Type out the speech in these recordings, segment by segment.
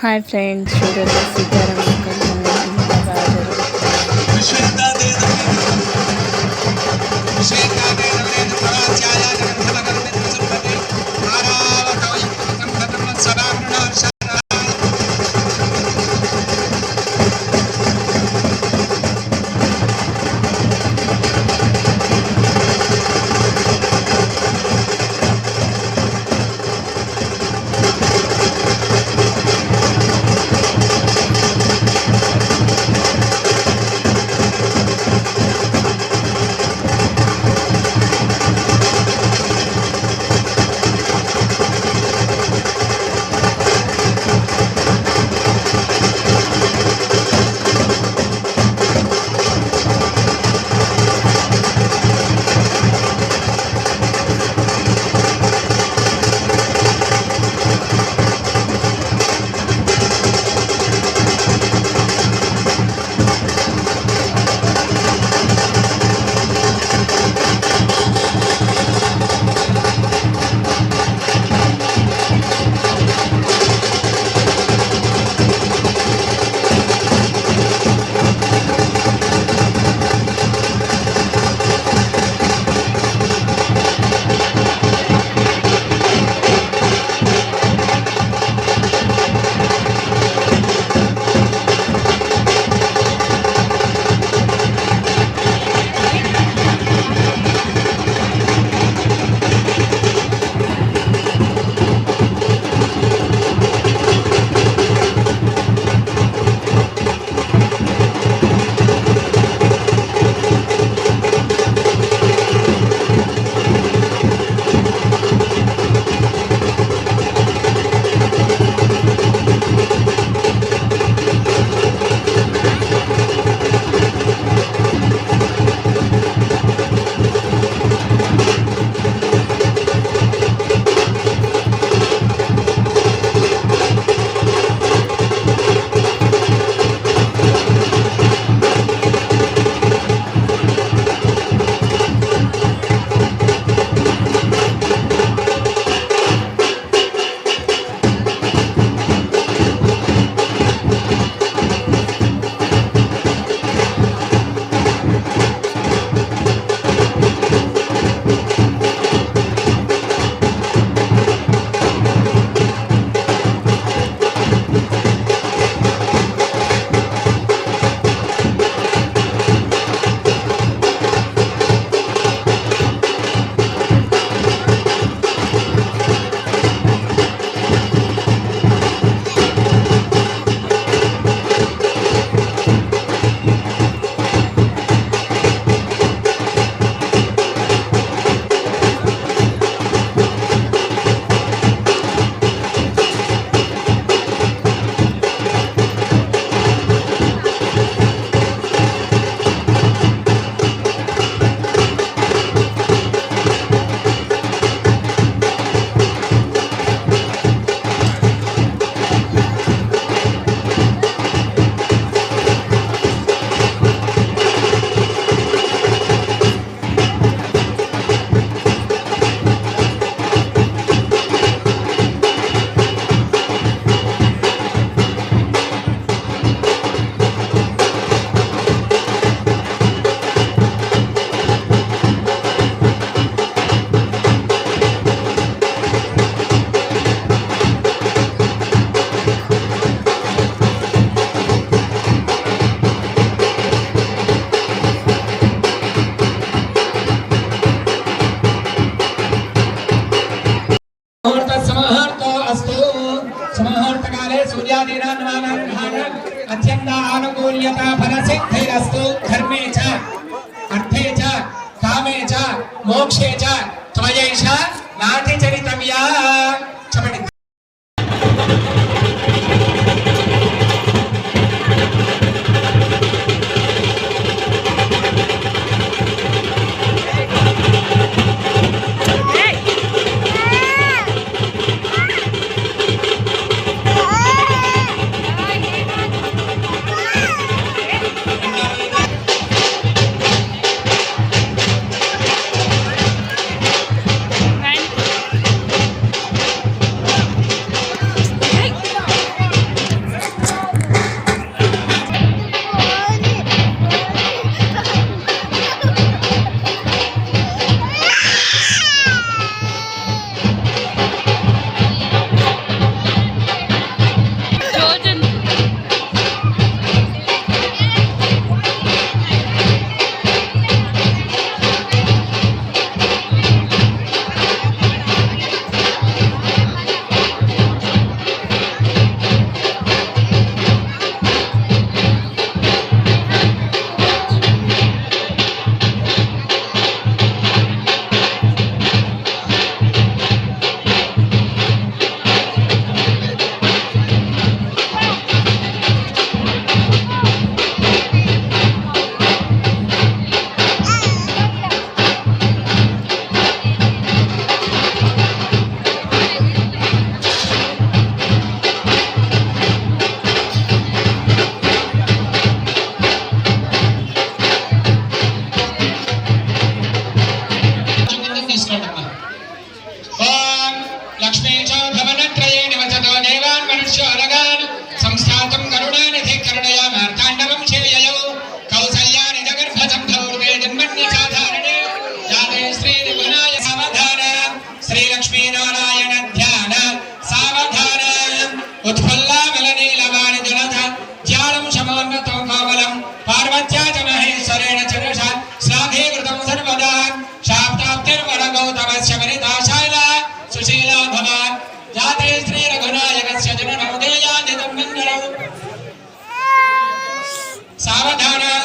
Hi friends,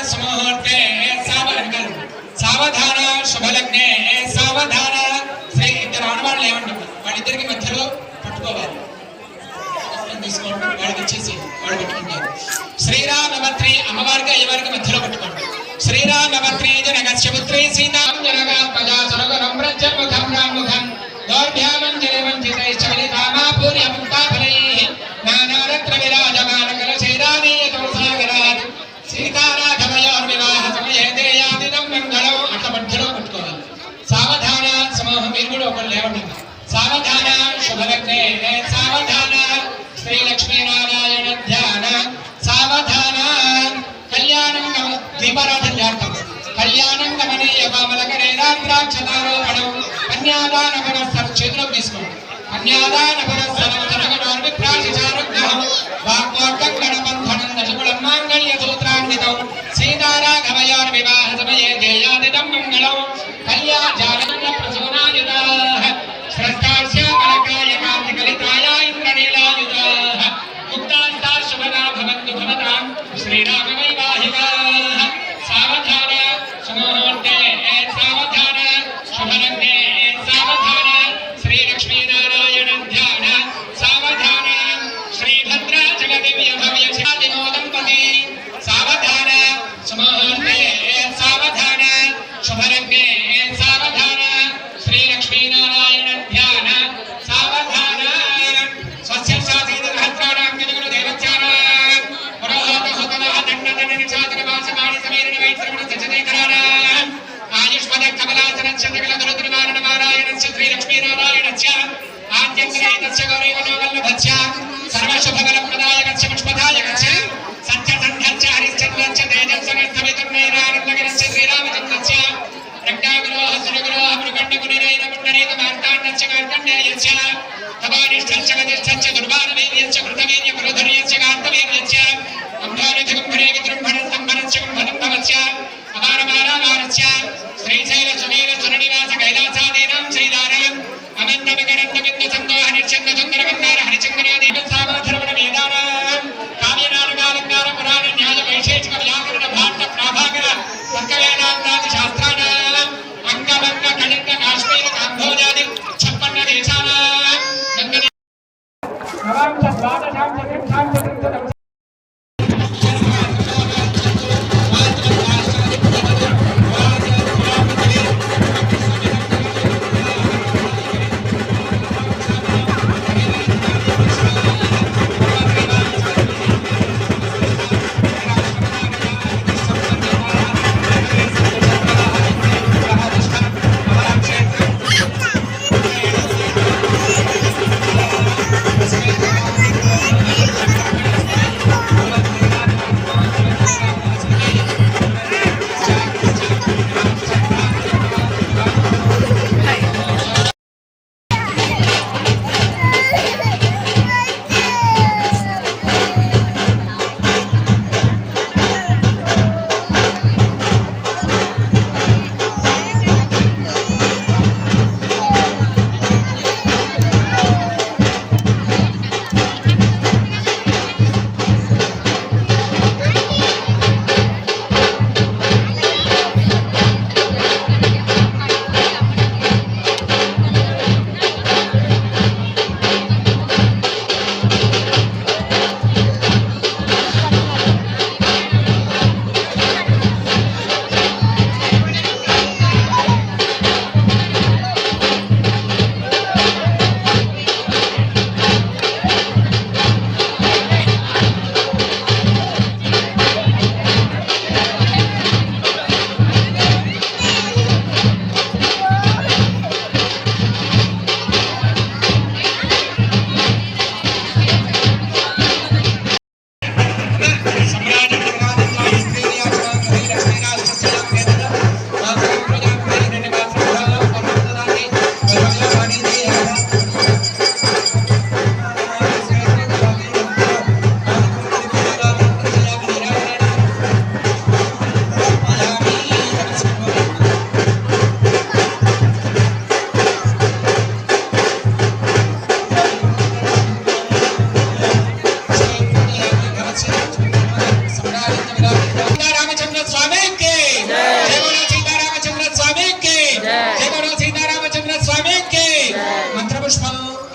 సమూహూర్తే సావధాన సావధాన మధ్యలో పట్టుకోవాలి. తీసుకోండి వాళ్ళకి అమ్మవారికి అయ్యవారికి మధ్యలో పట్టుకోండి? శ్రీరామవర్త్రి జనగ శివత్రి సీతాం జనగా మీరు కూడా ఒకరు లేవండి సావధాన శుభలగ్నే సావధాన శ్రీ లక్ష్మీనారాయణ ధ్యాన సావధాన కళ్యాణం గమ దీపారాధన చేస్తాం కళ్యాణం గమనీయ కామలకరే రాత్రాక్షతారోపణం. కన్యాదాన పురస్సరం చేతిలో తీసుకోండి కన్యాదాన పురస్సరం జనగణోర్ విప్రాశిచారుగ్రహం గణబంధనం దశకులం మాంగళ్య సూత్రాన్వితం. సీతారాఘవయోర్ వివాహ సమయే జయాదితం మంగళం. కళ్యాణ జాగరణ ప్రసూనాయుధాః सरकार गच्छ गौरी मनोबल गच्छ सर्वशुभगल प्रदाय गच्छ पुष्पदाय गच्छ सच्च सन्धच्च हरिश्चन्द्रच्च तेजं समस्तमितं नैरानन्दगरश्च श्रीरामचन्द्रस्य रक्तागुरोः सुरगुरोः मृकण्डगुणिरेन पुण्डरीक मार्ताण्डश्च कार्कण्डेयश्च तपोनिष्ठश्च गतिष्ठश्च दुर्बालवीर्यश्च कृतवीर्यपुरधुर्यश्च कार्तवीर्यश्च कुम्भोनिधि कुम्भरे विदृम्भणं सम्भरश्च कुम्भदम्भवश्च अपारमारागारश्च श्रीशैलसुवीरसुरनिवास कैलास 대책을 해야 되면서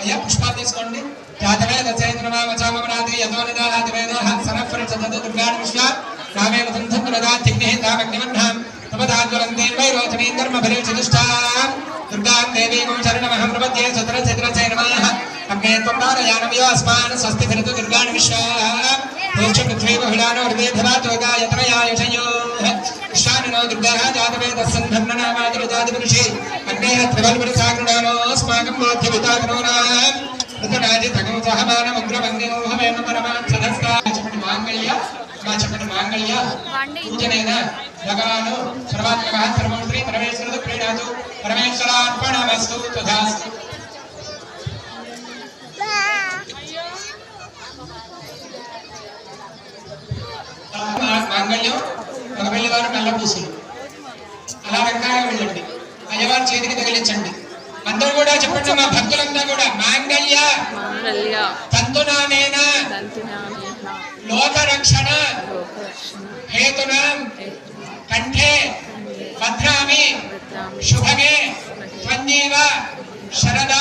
అయ్యా పుష్పాలు తీసుకోండి. జాతవేద చైత్రనామ చామగణాది యథోనిదానాది వేదోహ సరఫర చదదు జ్ఞాన విశ్వ రామేవ సంధం రదాతిగ్నే తామగ్నిమన్హాం తమదాజ్వలం దేవై రోచనీ ధర్మ భరే చతుష్టా. దుర్గాం దేవీం శరణమహం ప్రపద్యే సతర చతుర చైనమాహ అగ్నే త్వన్నారయానమియో అస్మాన్ స్వస్తి ఫిరతు దుర్గాన్ విశ్వ దోష పృథ్వీ మహిళానో హృదయ ధరాతోగా యత్రయాయుషయో కృష్ణానినో దుర్గాः జాతవేదస్సంధన్ననామాతురజాతిపురుషే అగ్నే త్రివల్పురసాగృడానోస్మాకం బోధ్యభూతాగ్నోనాం ఋతురాజి తగం సహమానముగ్రవంగ్యోహమేమ పరమాన్ సదస్తా చెప్పండి మాంగళ్య మా చెప్పండి మాంగళ్య. పూజనైన భగవాను సర్వాత్మక సర్వమంత్రి పరమేశ్వరుడు క్రీడాదు పరమేశ్వరార్పణమస్తు తథాస్తు మా- మాంగళ్యం ఒక వెళ్ళివారు నల్ల పూసలు అలా వెంకాయ వెళ్ళండి. అయ్యవారి చేతికి తగిలించండి. అందరూ కూడా చెప్పండి మా భక్తులంతా కూడా మాంగళ్య లోకరక్షణ హేతునా కంఠే భద్రామి శుభగే త్వన్యేవ శరదాం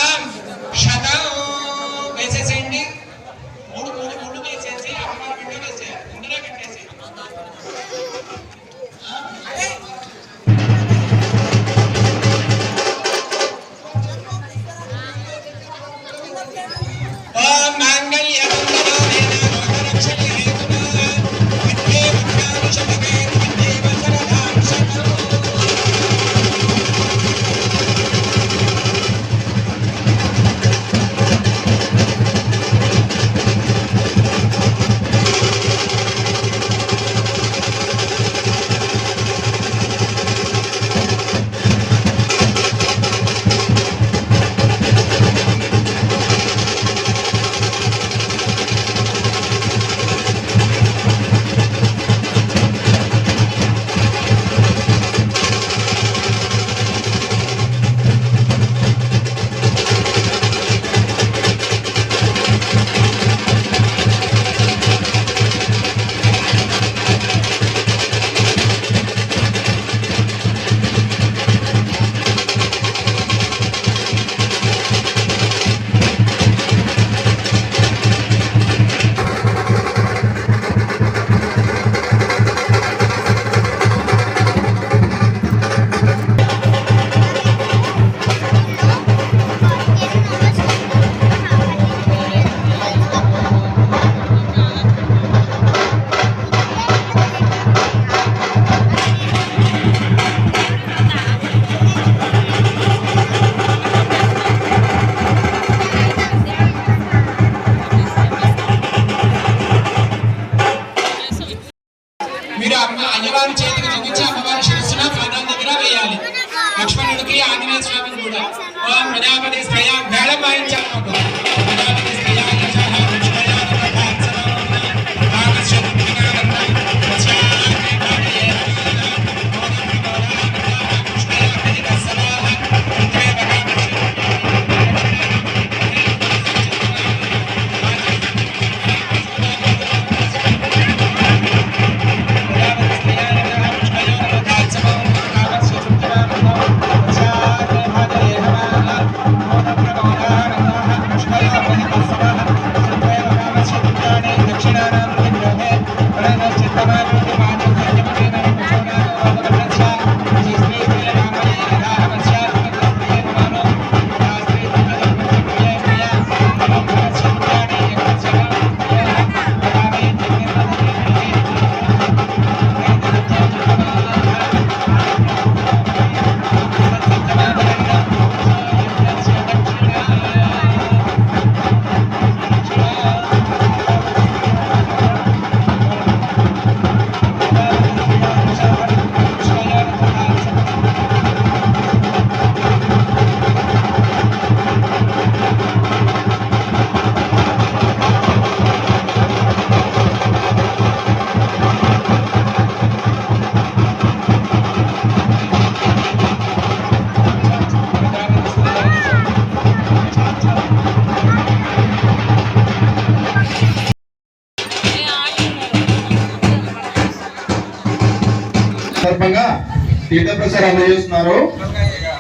తీర్థ అందజేస్తున్నారు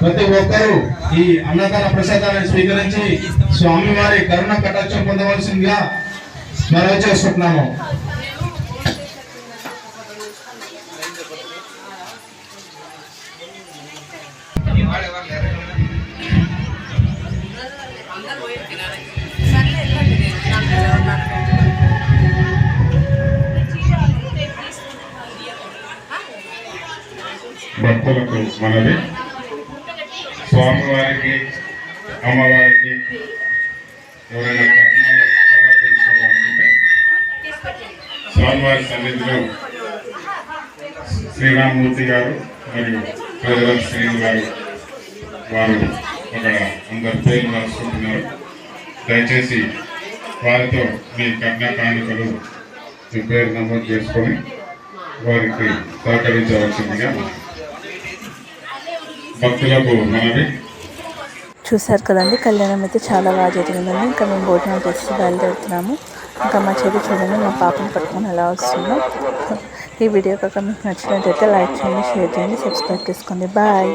ప్రతి ఒక్కరూ ఈ అన్నదాన ప్రసాదాన్ని స్వీకరించి స్వామివారి కరుణ కటాక్షం పొందవలసిందిగా మనం చేసుకుంటున్నాము భక్తులకు మనది స్వామివారికి అమ్మవారికి ఎవరైనా కట్నాలు సమర్పించుకోవాలనుకుంటే స్వామివారి సన్నిధిలో శ్రీరామమూర్తి గారు మరియు ప్రజల శ్రీను గారు వారు అక్కడ అందరి పేర్లు రాసుకుంటున్నారు. దయచేసి వారితో మీ కట్న కానుకలు మీ పేరు నమోదు చేసుకొని వారికి సహకరించవలసిందిగా భక్తులకు మనవి చూసారు కదండి కళ్యాణం అయితే చాలా బాగా జరిగిందండి. ఇంకా మేము భోజనం చేసి బయలుదేరుతున్నాము. ఇంకా మా చెల్లి చూడండి మా పాపను పట్టుకొని ఎలా వస్తుందో ఈ వీడియో కనుక మీకు నచ్చినట్లయితే లైక్ చేయండి షేర్ చేయండి సబ్స్క్రైబ్ చేసుకోండి. బాయ్.